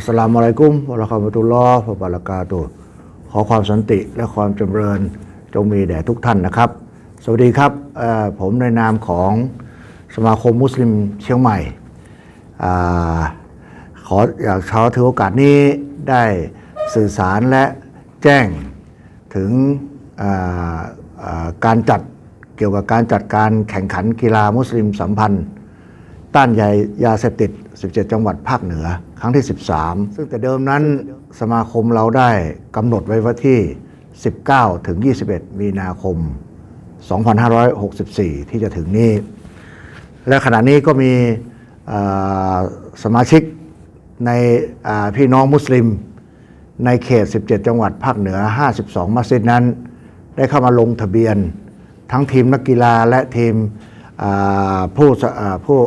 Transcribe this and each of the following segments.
อัสสลามุอะลัยกุมวะราะห์มะตุลลอฮ์วะบะเราะกาตุฮ์ขอความสันติและความจำเริญจงมีแด่ทุกท่านนะครับ สวัสดีครับผมในนามของสมาคมมุสลิมเชียงใหม่อขออยากขอถือโอกาสนี้ได้สื่อสารและแจ้งถึงการจัดเกี่ยวกับการจัดการแข่งขันกีฬามุสลิมสัมพันธ์ ต้านยายาเสพติด 17 จังหวัดภาคเหนือ ครั้งที่ 13 ซึ่งแต่เดิมนั้นสมาคมเราได้กำหนดไว้ว่าที่ 19 ถึง 21 มีนาคม 2564 ที่จะถึงนี้ และขณะนี้ก็มีสมาชิกในพี่น้องมุสลิม ในเขต 17 จังหวัดภาคเหนือ 52 มัสยิดนั้น ได้เข้ามาลงทะเบียน ทั้งทีมนักกีฬาและทีมผู้ผู้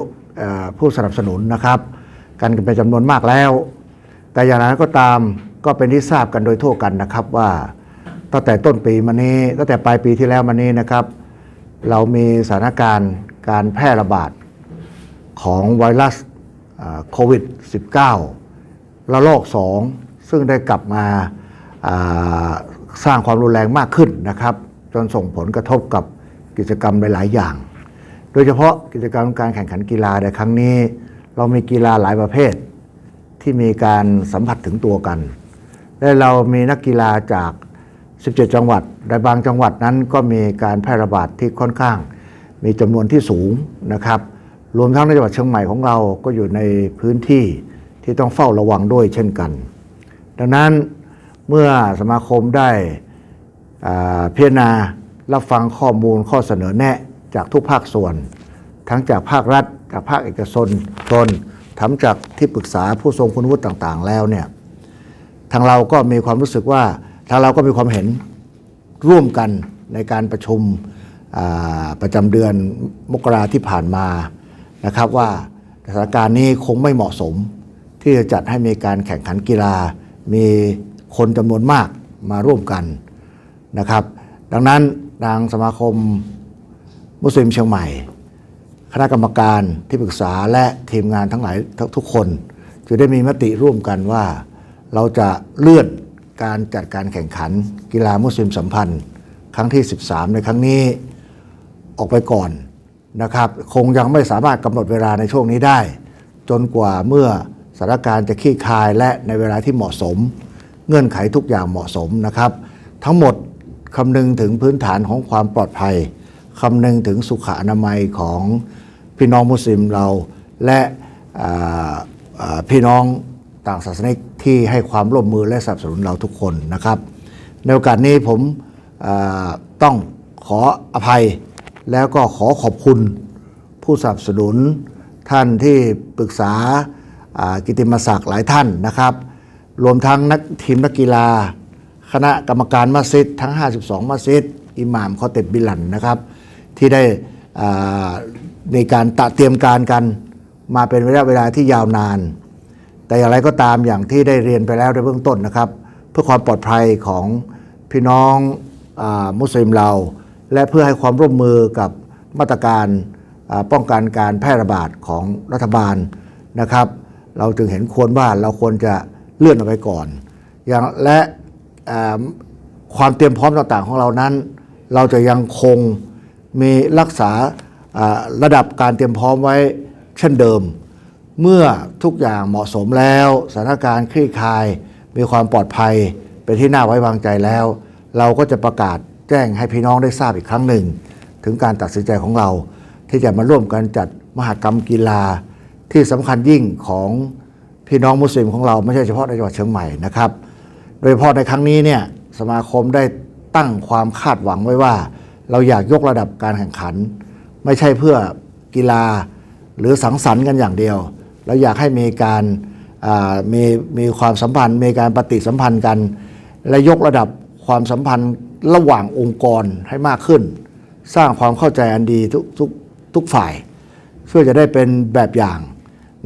ผู้สนับสนุนนะครับ กันเป็นจำนวนมากแล้ว แต่อย่างไรก็ตามก็เป็นที่ทราบกันโดยทั่วกันนะครับว่าตั้งแต่ต้นปีมานี้ตั้งแต่ปลายปีที่แล้วมานี้นะครับ เรามีสถานการณ์การแพร่ระบาดของไวรัสโควิด -19 ระลอก 2 ซึ่งได้กลับมาสร้างความรุนแรงมากขึ้นนะครับ จนส่งผลกระทบกับกิจกรรมหลาย ๆ อย่าง โดยเฉพาะกิจกรรมการแข่งขันกีฬาในครั้งนี้ เรามีกีฬาหลายประเภท ที่มีการสัมผัสถึงตัวกัน และเรามีนักกีฬาจาก 17 จังหวัดในบางจังหวัดนั้นก็มีการแพร่ระบาดที่ค่อนข้าง มีจำนวนที่สูงนะครับ รวมทั้งในจังหวัดเชียงใหม่ของเราก็อยู่ในพื้นที่ที่ต้องเฝ้าระวังด้วยเช่นกัน ดังนั้นเมื่อสมาคมได้พิจารณารับฟังข้อมูลข้อเสนอแนะจากทุกภาคส่วน ทั้งจากภาครัฐ จากภาคเอกชนชนทั้งจากที่ปรึกษาผู้ทรงคุณวุฒิต่าง ๆ แล้วเนี่ยทางเราก็มีความรู้สึกว่าทางเราก็มีความเห็นร่วมกันในการประชุมประจำเดือนมกราที่ผ่านมานะครับว่าสถานการณ์นี้คงไม่เหมาะสม ที่จะจัดให้มีการแข่งขันกีฬา มีคนจำนวนมากมาร่วมกันนะครับ ดังนั้นทางสมาคมมุสลิมเชียงใหม่ คณะกรรมการที่ปรึกษาและทีมงานทั้งหลายทุกคนจะได้มีมติร่วมกันว่า เราจะเลื่อนการจัดการแข่งขันกีฬามุสลิมสัมพันธ์ ครั้งที่ 13 ในครั้งนี้ออกไปก่อนนะครับ คงยังไม่สามารถกำหนดเวลาในช่วงนี้ได้ จนกว่าเมื่อสถานการณ์จะคลี่คลายและในเวลาที่เหมาะสม เงื่อนไขทุกอย่างเหมาะสมนะครับ ทั้งหมดคำนึงถึงพื้นฐานของความปลอดภัยคำนึงถึงสุขอนามัยของ พี่น้องมุสลิมเราและพี่น้องต่างศาสนิกที่ให้ความร่วมมือและสนับสนุนเราทุกคนนะครับ ในโอกาสนี้ผมต้องขออภัยแล้วก็ขอขอบคุณผู้สนับสนุนท่านที่ปรึกษากิติมศักดิ์หลายท่านนะครับ รวมทั้งนักทีมนักกีฬา คณะกรรมการมัสยิดทั้ง 52 มัสยิดอิหม่ามคอเต็บบิลันนะครับ ที่ได้อ่า ในการตะเตรียมการกันมาเป็นระยะเวลาที่ยาวนาน แต่อย่างไรก็ตามอย่างที่ได้เรียนไปแล้วในเบื้องต้นนะครับ เพื่อความปลอดภัยของพี่น้องอมุสลิมเรา และเพื่อให้ความร่วมมือกับมาตรการป้องกันการแพร่ระบาดของรัฐบาลนะครับ เราจึงเห็นควรว่าเราควรจะเลื่อนออกไปก่อน อย่างและความเตรียมพร้อมต่างๆของเรานั้น เราจะยังคงมีรักษา ระดับการเตรียมพร้อมไว้เช่นเดิม เมื่อทุกอย่างเหมาะสมแล้วสถานการณ์คลี่คลาย มีความปลอดภัยเป็นที่น่าไว้วางใจแล้ว เราก็จะประกาศแจ้งให้พี่น้องได้ทราบอีกครั้งหนึ่ง ถึงการตัดสินใจของเรา ที่จะมาร่วมกันจัดมหกรรมกีฬาที่สำคัญยิ่งของพี่น้องมุสลิมของเราไม่ใช่เฉพาะในจังหวัดเชียงใหม่นะครับ โดยเฉพาะในครั้งนี้เนี่ยสมาคมได้ตั้งความคาดหวังไว้ว่า เราอยากยกระดับการแข่งขัน ไม่ใช่เพื่อกีฬาหรือสังสรรค์กันอย่างเดียว เราอยากให้มีการมีมีความสัมพันธ์ มีการปฏิสัมพันธ์กัน และยกระดับความสัมพันธ์ระหว่างองค์กรให้มากขึ้น สร้างความเข้าใจอันดีทุกทุกทุกฝ่าย เพื่อจะได้เป็นแบบอย่าง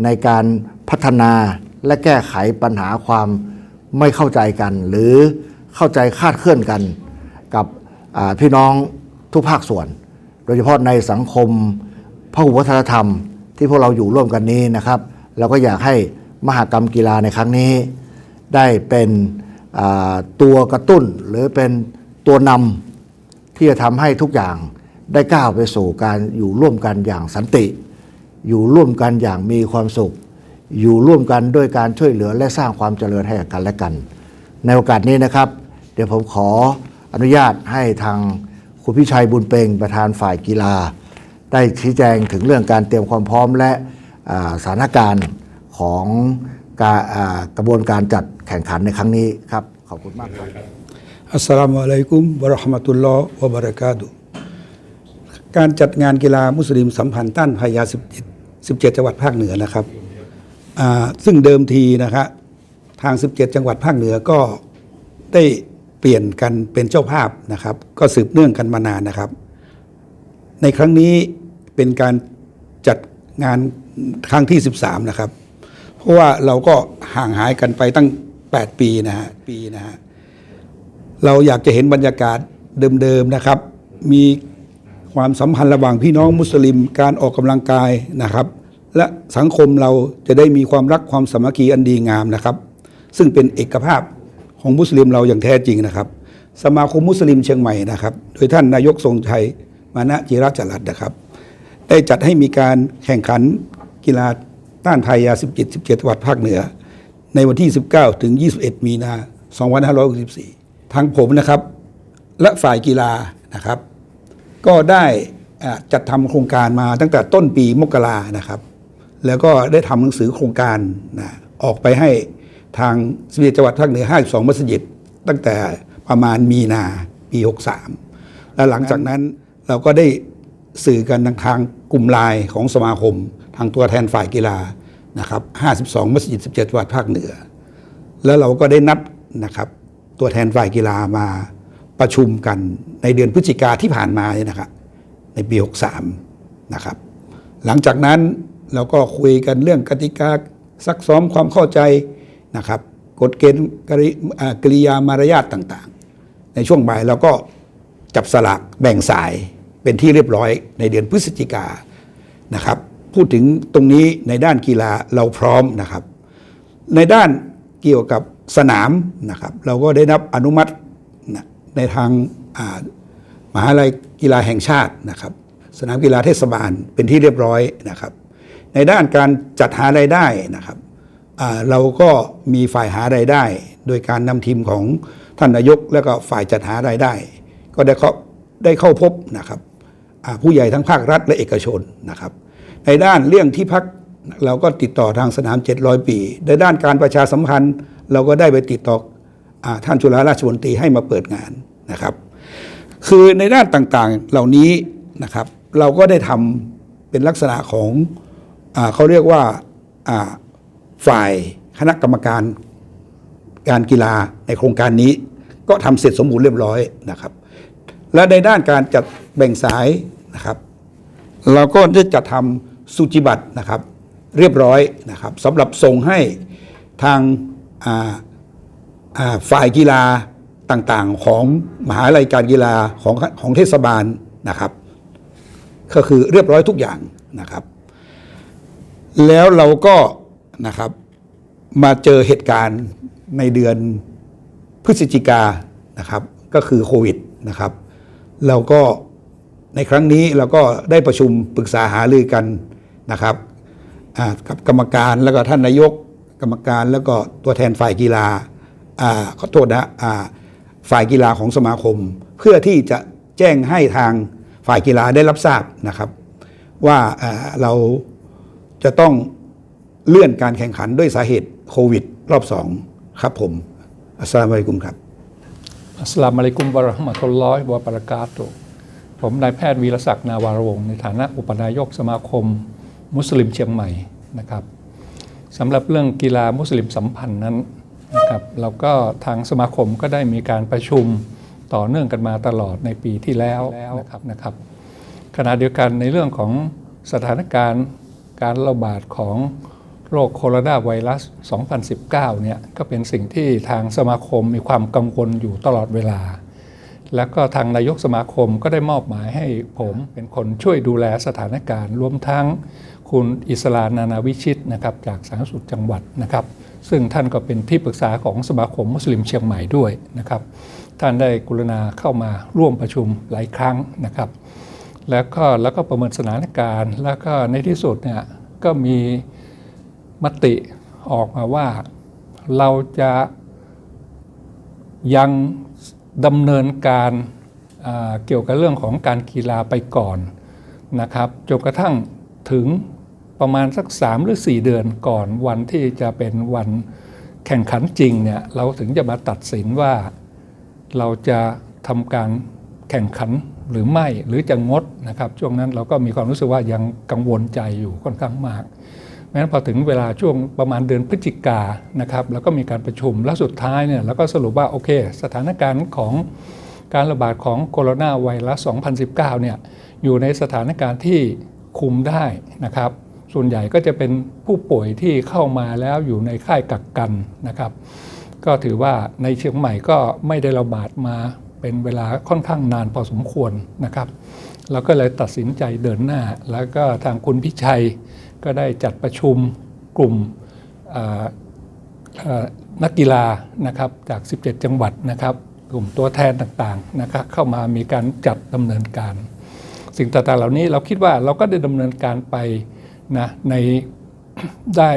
ในการพัฒนาและแก้ไขปัญหาความไม่เข้าใจกัน หรือเข้าใจคาดเคลื่อนกันกับพี่น้องทุกภาคส่วน โดยเฉพาะในสังคมพหุวัฒนธรรม ที่พวกเราอยู่ร่วมกันนี้นะครับเราก็อยากให้มหกรรมกีฬาในครั้งนี้ ได้เป็นตัวกระตุ้นหรือเป็นตัวนำที่จะทำให้ทุกอย่างได้ก้าวไปสู่การอยู่ร่วมกันอย่างสันติ อยู่ร่วมกันอย่างมีความสุข อยู่ร่วมกันด้วยการช่วยเหลือและสร้างความเจริญให้กับกันและกัน ในโอกาสนี้นะครับ เดี๋ยวผมขออนุญาตให้ทาง คุณพิชัยบุญเปงประธานฝ่ายกีฬา ได้ชี้แจงถึงเรื่องการเตรียมความพร้อมและสถานการณ์ของการอ่ากระบวนการจัดแข่งขันในครั้งนี้ครับ ขอบคุณมากครับอัสสลามุอะลัยกุมวะราะห์มะตุลลอฮ์วะบะเราะกาตุการจัดงานกีฬามุสลิมสัมพันธ์ต้านภัยยา17 17 จังหวัดภาคเหนือนะครับซึ่งเดิมทีนะครับทาง 17 จังหวัดภาคเหนือก็ได้ เปลี่ยนกันเป็นเจ้าภาพนะครับ ก็สืบเนื่องกันมานานนะครับ ในครั้งนี้เป็นการจัดงานครั้งที่ 13 นะครับ เพราะว่าเราก็ห่างหายกันไปตั้ง 8 ปีนะฮะปีนะฮะเราอยากจะเห็นบรรยากาศเดิมๆนะครับ มีความสัมพันธ์ระหว่างพี่น้องมุสลิมการออกกำลังกายนะครับ และสังคมเราจะได้มีความรักความสามัคคีอันดีงามนะครับ ซึ่งเป็นเอกภาพ ของมุสลิมเราอย่างแท้จริงนะครับ สมาคมมุสลิมเชียงใหม่นะครับ โดยท่านนายกทรงชัยมานะจิรัจรัตน์นะครับ ได้จัดให้มีการแข่งขันกีฬาต้านภัยยา 17 17จังหวัดภาคเหนือ ในวันที่ 19 ถึง 21 มีนา 2564ทางผมนะครับ และฝ่ายกีฬานะครับ ก็ได้จัดทำโครงการมาตั้งแต่ต้นปีมกรานะครับ แล้วก็ได้ทำหนังสือโครงการนะออกไปให้ ทางสิบเีจังหวัดภาคเหนือ 52 มัสยิด ตั้งแต่ประมาณมีนาปี 63 และหลังจากนั้นเราก็ได้สื่อกันทางทางกลุ่มไลน์ของสมาคม ทางตัวแทนฝ่ายกีฬานะครับ 52 มัสยิด 17 จังหวัดภาคเหนือ แล้วเราก็ได้นัดนะครับตัวแทนฝ่ายกีฬามาประชุมกันในเดือนพฤศจิกาที่ผ่านมาเนี่ยนะครับในปี 63 นะครับ หลังจากนั้นเราก็คุยกันเรื่องกติกาซักซ้อมความเข้าใจ นะครับกฎเกณฑ์กริกริยามารยาทต่างๆ ในช่วงบ่ายเราก็จับสลากแบ่งสายเป็นที่เรียบร้อยในเดือนพฤศจิกานะครับพูดถึงตรงนี้ในด้านกีฬาเราพร้อมนะครับ ในด้านเกี่ยวกับสนามนะครับ เราก็ได้รับอนุมัตินะในทางอ่ามหาลัยกีฬาแห่งชาตินะครับ สนามกีฬาเทศบาลเป็นที่เรียบร้อยนะครับ ในด้านการจัดหารายได้นะครับ เราก็มีฝ่ายหารายได้ โดยการนำทีมของท่านนายก และก็ฝ่ายจัดหารายได้ ก็ได้เข้าได้เข้าพบนะครับผู้ใหญ่ทั้งภาครัฐและเอกชนนะครับ ในด้านเรื่องที่พักเราก็ติดต่อทางสนาม 700 ปี ในด้านการประชาสัมพันธ์ เราก็ได้ไปติดต่ออท่านจุฬาราชมนตรีให้มาเปิดงานนะครับ คือในด้านต่างๆเหล่านี้นะครับ เราก็ได้ทำเป็นลักษณะของอเขาเรียกว่า ฝ่ายคณะกรรมการการกีฬาในโครงการนี้ ก็ทำเสร็จสมบูรณ์เรียบร้อยนะครับ และในด้านการจัดแบ่งสายนะครับ เราก็ได้จัดทำสุจิบัตรนะครับ เรียบร้อยนะครับสำหรับส่งให้ทางาาฝ่ายกีฬาต่างๆ ของมหาลัยการกีฬาของของเทศบาลนะครับ ก็คือเรียบร้อยทุกอย่างนะครับ แล้วเราก็ นะครับ มาเจอเหตุการณ์ในเดือนพฤศจิกานะครับ ก็คือโควิดนะครับเราก็ในครั้งนี้เราก็ได้ประชุมปรึกษาหารือกันนะครับกับกรรมการแล้วก็ท่านนายกกรรมการแล้วก็ตัวแทนฝ่ายกีฬาขอโทษนะฝ่ายกีฬาของสมาคม เพื่อที่จะแจ้งให้ทางฝ่ายกีฬาได้รับทราบนะครับ ว่าเราจะต้อง เลื่อนการแข่งขันด้วยสาเหตุโควิด รอบสองครับผม อัสสลามุอะลัยกุมครับ อัสสลามุอะลัยกุมวะราะห์มะตุลลอฮิวะบะเราะกาตุผมนายแพทย์วีรศักดิ์นาวารวงศ์ในฐานะอุปนายกสมาคม มุสลิมเชียงใหม่นะครับสำหรับเรื่องกีฬามุสลิมสัมพันธ์นั้นนะครับเราก็ทางสมาคมก็ได้มีการประชุมต่อเนื่องกันมาตลอดในปีที่แล้วนะครับนะครับขณะเดียวกันในเรื่องของสถานการณ์การระบาดของ โรคโคโรนาไวรัส 2019 เนี่ยก็เป็นสิ่งที่ทางสมาคมมีความกังวลอยู่ตลอดเวลา แล้วก็ทางนายกสมาคมก็ได้มอบหมายให้ผมเป็นคนช่วยดูแลสถานการณ์ รวมทั้งคุณอิสลานานาวิชิตนะครับจากสาธารณสุขจังหวัดนะครับ ซึ่งท่านก็เป็นที่ปรึกษาของสมาคมมุสลิมเชียงใหม่ด้วยนะครับ ท่านได้กรุณาเข้ามาร่วมประชุมหลายครั้งนะครับ แล้วก็แล้วก็ประเมินสถานการณ์ แล้วก็ในที่สุดเนี่ยก็มี มติออกมาว่าเราจะยังดำเนินการเกี่ยวกับเรื่องของการกีฬาไปก่อนนะครับจนกระทั่งถึงประมาณสัก 3 หรือ 4 เดือนก่อนวันที่จะเป็นวันแข่งขันจริงเนี่ยเราถึงจะมาตัดสินว่าเราจะทำการแข่งขันหรือไม่หรือจะงดนะครับ ช่วงนั้นเราก็มีความรู้สึกว่ายังกังวลใจอยู่ค่อนข้างมาก เพราะฉะนั้นพอถึงเวลาช่วงประมาณเดือนพฤศจิกานะครับแล้วก็มีการประชุมแล้วสุดท้ายเนี่ยเราก็สรุปว่าโอเค สถานการณ์ของการระบาดของโคโรนาไวรัส 2019 เนี่ยอยู่ในสถานการณ์ที่คุมได้นะครับ ส่วนใหญ่ก็จะเป็นผู้ป่วยที่เข้ามาแล้วอยู่ในค่ายกักกันนะครับ ก็ถือว่าในเชียงใหม่ก็ไม่ได้ระบาดมาเป็นเวลาค่อนข้างนานพอสมควรนะครับ เราก็เลยตัดสินใจเดินหน้า แล้วก็ทางคุณพิชัย ก็ได้จัดประชุมกลุ่มนักกีฬานะครับจาก 17 จังหวัดนะครับ กลุ่มตัวแทนต่างๆนะครับเข้ามามีการจัดดำเนินการ สิ่งต่างๆเหล่านี้เราคิดว่าเราก็ได้ดำเนินการไปนะในได้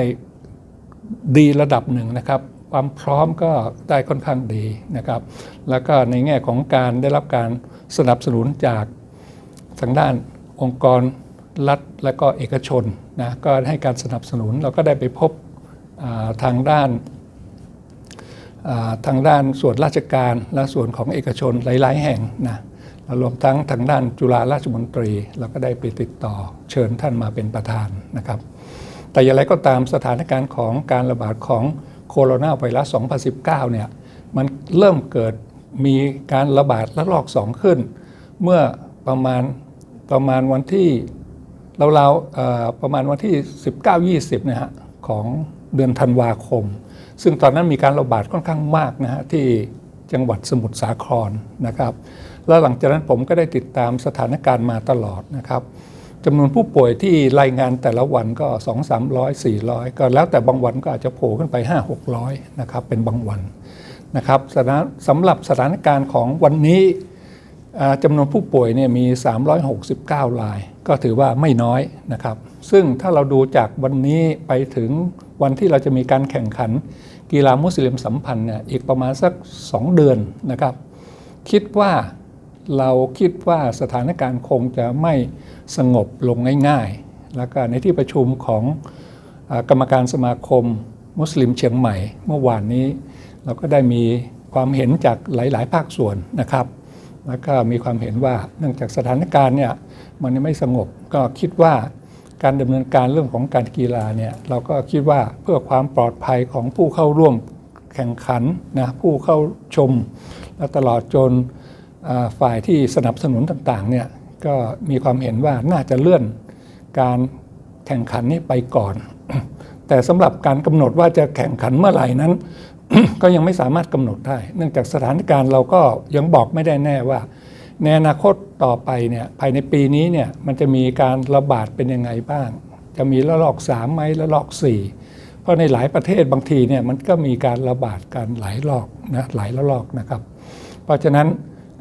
ดีระดับหนึ่งนะครับ ความพร้อมก็ได้ค่อนข้างดีนะครับ แล้วก็ในแง่ของการได้รับการสนับสนุนจากทางด้านองค์กร รัฐและก็เอกชนนะก็ให้การสนับสนุนเราก็ได้ไปพบทางด้านทางด้านส่วนราชการและส่วนของเอกชนหลาย ๆ แห่งนะรวมทั้งทางด้านจุฬาราชมนตรีเราก็ได้ไปติดต่อเชิญท่านมาเป็นประธานนะครับ แต่อย่างไรก็ตามสถานการณ์ของการระบาดของโคโรนาไวรัส 2019 เนี่ยมันเริ่มเกิดมีการระบาดระลอก 2 ขึ้น เมื่อประมาณประมาณวันที่ ราๆประมาณวันที่ 19-20นะฮะของเดือนธันวาคม ซึ่งตอนนั้นมีการระบาดค่อนข้างมากนะฮะที่จังหวัดสมุทรสาครนะครับ แล้วหลังจากนั้นผมก็ได้ติดตามสถานการณ์มาตลอดนะครับจำนวนผู้ป่วยที่รายงานแต่ละวันก็ 2 3 0 0 400 ก็แล้วแต่บางวันก็อาจจะโผล่ขึ้นไป 5 600นะครับเป็นบางวันนะครับสำหรับสถานการณ์ของวันนี้จำนวนผู้ป่วยเนี่ยมี 369รายก็ถือว่าไม่น้อยนะครับ ซึ่งถ้าเราดูจากวันนี้ไปถึงวันที่เราจะมีการแข่งขัน กีฬามุสลิมสัมพันธ์เนี่ยอีกประมาณสัก 2 เดือนนะครับ คิดว่าเราคิดว่าสถานการณ์คงจะไม่สงบลงง่ายๆ แล้วก็ในที่ประชุมของอกรรมการสมาคมมุสลิมเชียงใหม่เมื่อวานนี้ เราก็ได้มีความเห็นจากหลาย ๆ ภาคส่วนนะครับ แล้วก็มีความเห็นว่าเนื่องจากสถานการณ์เนี่ย มันไม่สงบ ก็คิดว่าการดำเนินการเรื่องของการกีฬาเนี่ยเราก็คิดว่าเพื่อความปลอดภัยของผู้เข้าร่วมแข่งขันนะผู้เข้าชม และตลอดจนฝ่ายที่สนับสนุนต่างๆเนี่ยก็มีความเห็นว่าน่าจะเลื่อนการแข่งขันนี้ไปก่อน แต่สำหรับการกำหนดว่าจะแข่งขันเมื่อไหร่นั้น ก็ยังไม่สามารถกำหนดได้ เนื่องจากสถานการณ์เราก็ยังบอกไม่ได้แน่ว่า ในอนาคตต่อไปเนี่ยภายในปีนี้เนี่ยมันจะมีการระบาดเป็นยังไงบ้าง จะมีระลอกสามไหมระลอกสี่เพราะในหลายประเทศบางทีเนี่ยมันก็มีการระบาดกันหลายรอบนะหลายระลอกนะครับ เพราะฉะนั้น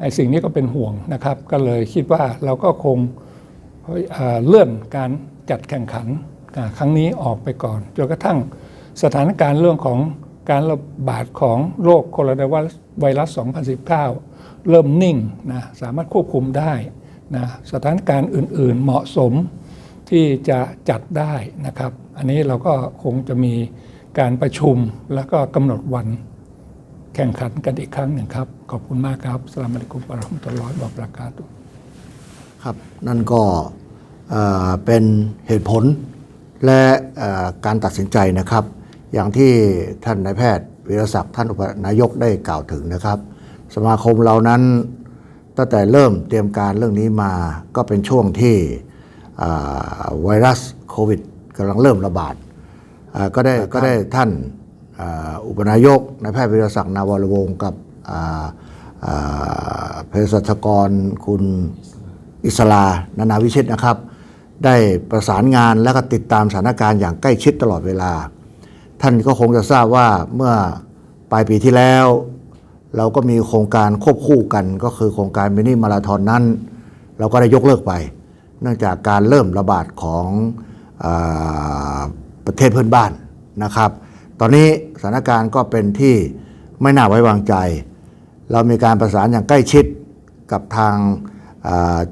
ไอ้สิ่งนี้ก็เป็นห่วงนะครับ ก็เลยคิดว่าเราก็คงเลื่อนการจัดแข่งขันครั้งนี้ออกไปก่อนจนกระทั่งสถานการณ์เรื่องของการระบาดของโรคโคโรนาไวรัส 2019 เริ่มนิ่งนะสามารถควบคุมได้นะสถานการณ์อื่นๆเหมาะสมที่จะจัดได้นะครับ อันนี้เราก็คงจะมีการประชุมแล้วก็กำหนดวันแข่งขันกันอีกครั้งหนึ่งครับ ขอบคุณมากครับสลามอะลัยกุมวะราะห์มตุลลอฮ์วะบะเระกาตุฮ์ครับ นั่นก็เป็นเหตุผลและการตัดสินใจนะครับ อย่างที่ท่านนายแพทย์วิรศักดิ์ท่านอุปนายกได้กล่าวถึงนะครับ สมาคมเรานั้นตั้งแต่เริ่มเตรียมการเรื่องนี้มาก็เป็นช่วงที่อ่าไวรัสโควิดกำลังเริ่มระบาดอ่าก็ได้ก็ได้ท่านอ่าอุปนายกนายแพทย์วิรศักดิ์นาวรวงศ์กับอ่าอ่าเภสัชกรคุณอิสลานานาวิชิตนะครับ ได้ประสานงานและก็ติดตามสถานการณ์อย่างใกล้ชิดตลอดเวลา ท่านก็คงจะทราบว่าเมื่อปลายปีที่แล้ว เราก็มีโครงการควบคู่กันก็คือโครงการมินิมาราธอนนั้น เราก็ได้ยกเลิกไป เนื่องจากการเริ่มระบาดของอประเทศเพื่อนบ้านนะครับ ตอนนี้สถานการณ์ก็เป็นที่ไม่น่าไว้วางใจ เรามีการประสานอย่างใกล้ชิดกับทาง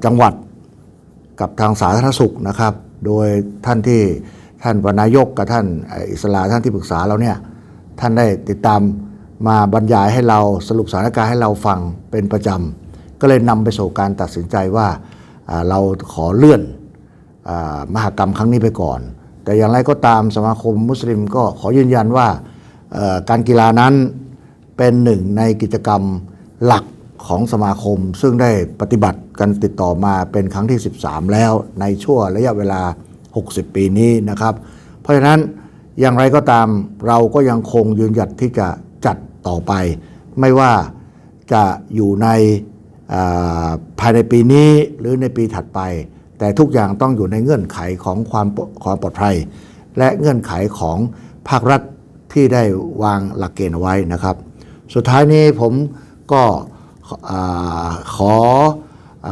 จังหวัดกับทางสาธารณสุขนะครับ โดยท่านที่ท่านปนายกกับท่านอิสลาท่านที่ปรึกษาเราเนี่ยท่านได้ติดตาม มาบรรยายให้เราสรุปสถานการณ์ให้เราฟังเป็นประจำ ก็เลยนำไปสู่การตัดสินใจว่าเราขอเลื่อนอมหากรรมครั้งนี้ไปก่อน แต่อย่างไรก็ตามสมาคมมุสลิมก็ขอยืนยันว่าการกีฬานั้นเป็นหนึ่งในกิจกรรมหลักของสมาคม ซึ่งได้ปฏิบัติกันติดต่อมาเป็นครั้งที่ 13 แล้วในช่วงระยะเวลา 60 ปีนี้นะครับ เพราะฉะนั้นอย่างไรก็ตามเราก็ยังคงยืนหยัดที่จะ ต่อไป ไม่ว่าจะอยู่ในภายในปีนี้หรือในปีถัดไป แต่ทุกอย่างต้องอยู่ในเงื่อนไขของความความปลอดภัย และเงื่อนไขของภาครัฐที่ได้วางหลักเกณฑ์ไว้นะครับ สุดท้ายนี้ผมก็ขออ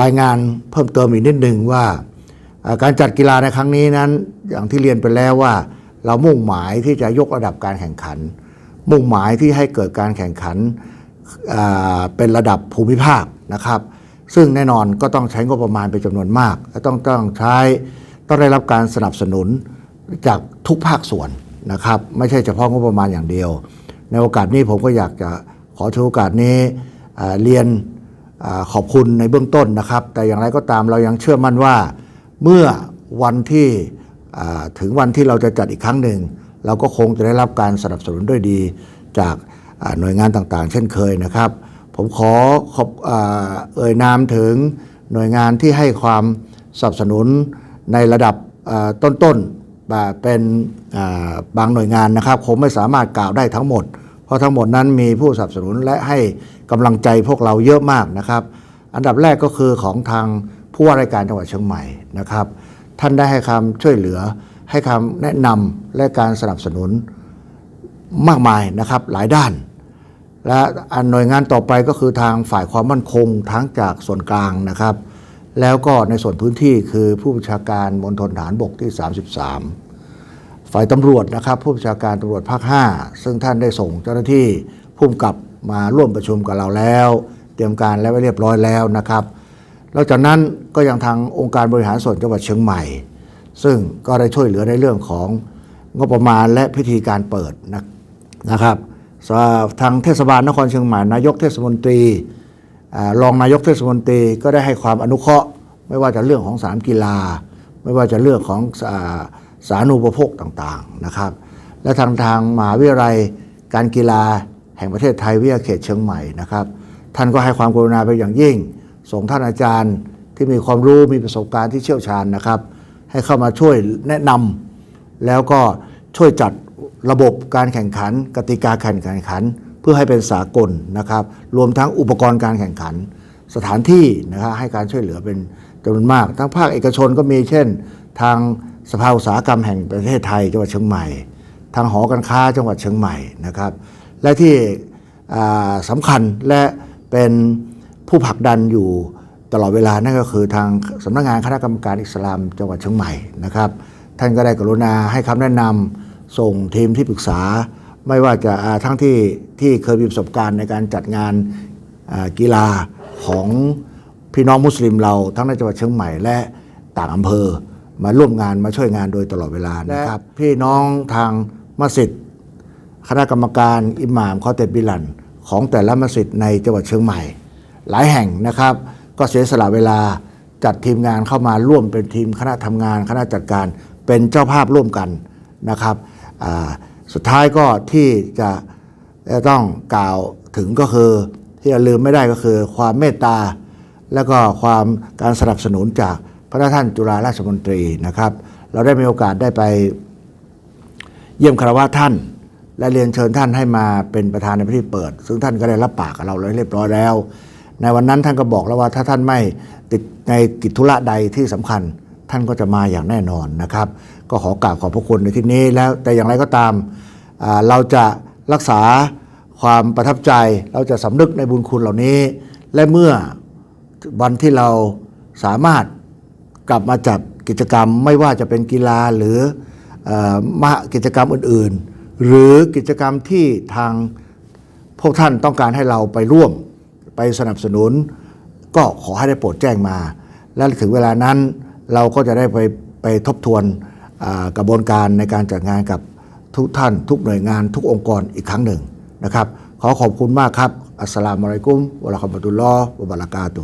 รายงานเพิ่มเติมอีกนิดหนึ่งว่า การจัดกีฬาในครั้งนี้นั้นอย่างที่เรียนไปแล้วว่า เรามุ่งหมายที่จะยกระดับการแข่งขัน มุ่งหมายที่ให้เกิดการแข่งขันเป็นระดับภูมิภาคนะครับ ซึ่งแน่นอนก็ต้องใช้งบประมาณเป็นจำนวนมากและต้องต้องใช้ต้องได้รับการสนับสนุนจากทุกภาคส่วนนะครับ ไม่ใช่เฉพาะงบประมาณอย่างเดียว ในโอกาสนี้ผมก็อยากจะขอถือโอกาสนี้เรียนอขอบคุณในเบื้องต้นนะครับ แต่อย่างไรก็ตามเรายังเชื่อมั่นว่าเมื่อวันที่ถึงวันที่เราจะจัดอีกครั้งหนึ่ง เราก็คงจะได้รับการสนับสนุนด้วยดีจากหน่วยงานต่างๆ เช่นเคยนะครับ ผมขอขอบเอ่ยนามถึงหน่วยงานที่ให้ความสนับสนุนในระดับต้นๆเป็นบางหน่วยงานนะครับคงไม่สามารถกล่าวได้ทั้งหมด เพราะทั้งหมดนั้นมีผู้สนับสนุนและให้กำลังใจพวกเราเยอะมากนะครับ อันดับแรกก็คือของทางผู้ว่าราชการจังหวัดเชียงใหม่นะครับ ท่านได้ให้คำช่วยเหลือ ให้คำแนะนำและการสนับสนุนมากมายนะครับหลายด้าน และอันหน่วยงานต่อไปก็คือทางฝ่ายความมั่นคงทั้งจากส่วนกลางนะครับ แล้วก็ในส่วนพื้นที่คือผู้บัญชาการมณฑลฐานบกที่ 33 ฝ่ายตำรวจนะครับผู้บัญชาการตำรวจภาค 5 ซึ่งท่านได้ส่งเจ้าหน้าที่ผู้กับมาร่วมประชุมกับเราแล้ว เตรียมการและไว้เรียบร้อยแล้วนะครับนอกจากนั้นก็ยังทางองค์การบริหารส่วนจังหวัดเชียงใหม่ ซึ่งก็ได้ช่วยเหลือในเรื่องของงบประมาณและพิธีการเปิดนะนะครับทางเทศบาลนครเชียงใหม่นายกเทศมนตรีรองนายกเทศมนตรีก็ได้ให้ความอนุเคราะห์ ไม่ว่าจะเรื่องของสนามกีฬา ไม่ว่าจะเรื่องของอ่าสาธารณูปโภคต่างๆนะครับ และทางทางมหาวิทยาลัยการกีฬาแห่งประเทศไทยวิทยาเขตเชียงใหม่นะครับ ท่านก็ให้ความกรุณาไปนอย่างยิ่ง ส่งท่านอาจารย์ที่มีความรู้มีประสบการณ์ที่เชี่ยวชาญนะครับ ให้เข้ามาช่วยแนะนำแล้วก็ช่วยจัดระบบการแข่งขัน กติกาการแข่งขัน เพื่อให้เป็นสากลนะครับ รวมทั้งอุปกรณ์การแข่งขัน สถานที่นะครับให้การช่วยเหลือเป็นจำนวนมาก ทั้งภาคเอกชนก็มีเช่น ทางสภาอุตสาหกรรมแห่งประเทศไทยจังหวัดเชียงใหม่ ทางหอการค้าจังหวัดเชียงใหม่นะครับ และที่อ่าสำคัญและเป็นผู้ผลักดันอยู่ ตลอดเวลานั่นก็คือทางสำนักงานคณะกรรมการอิสลามจังหวัดเชียงใหม่นะครับ ท่านก็ได้กรุณาให้คำแนะนำส่งทีมที่ปรึกษา ไม่ว่าจะทั้งที่ที่เคยมีประสบการณ์ในการจัดงานกีฬาของพี่น้องมุสลิมเราทั้งในจังหวัดเชียงใหม่และต่างอำเภอมาร่วมงานมาช่วยงานโดยตลอดเวลานะครับ พี่น้องทางมัสยิดคณะกรรมการอิหม่ามคอเตบิลัน ของแต่ละมัสยิดในจังหวัดเชียงใหม่ หลายแห่งนะครับ ก็เสียสละเวลาจัดทีมงานเข้ามาร่วมเป็นทีมคณะทำงานคณะจัดการเป็นเจ้าภาพร่วมกันนะครับสุดท้ายก็ที่จะจะต้องกล่าวถึงก็คือที่จะลืมไม่ได้ก็คือ ความเมตตา แล้วก็ความการสนับสนุนจากพระท่านจุฬาราชมนตรีนะครับ เราได้มีโอกาสได้ไปเยี่ยมคารวะท่าน และเรียนเชิญท่านให้มาเป็นประธานในพิธีเปิด ซึ่งท่านก็ได้รับปากกับเราเลยเรียบร้อยแล้ว ในวันนั้นท่านก็บอกแล้วว่าถ้าท่านไม่ติดในกิจธุระใดที่สำคัญ ท่านก็จะมาอย่างแน่นอนนะครับ ก็ขอกราบขอบพระคุณในที่นี้แล้วแต่อย่างไรก็ตามเราจะรักษาความประทับใจเราจะสำนึกในบุญคุณเหล่านี้ และเมื่อวันที่เราสามารถกลับมาจัดกิจกรรมไม่ว่าจะเป็นกีฬาหรือเออมากิจกรรมอื่น ๆ หรือกิจกรรมที่ทางพวกท่านต้องการให้เราไปร่วม ไปสนับสนุน ก็ขอให้ได้โปรดแจ้งมา และถึงเวลานั้นเราก็จะได้ไปไปทบทวนกระบวนการในการจัดงานกับทุกท่าน ทุกหน่วยงานทุกองค์กรอีกครั้งหนึ่งนะครับ ขอขอบคุณมากครับ อัสสลามุอะลัยกุมวะลาฮ์มะตุลลอฮ์วะบะรากาตุ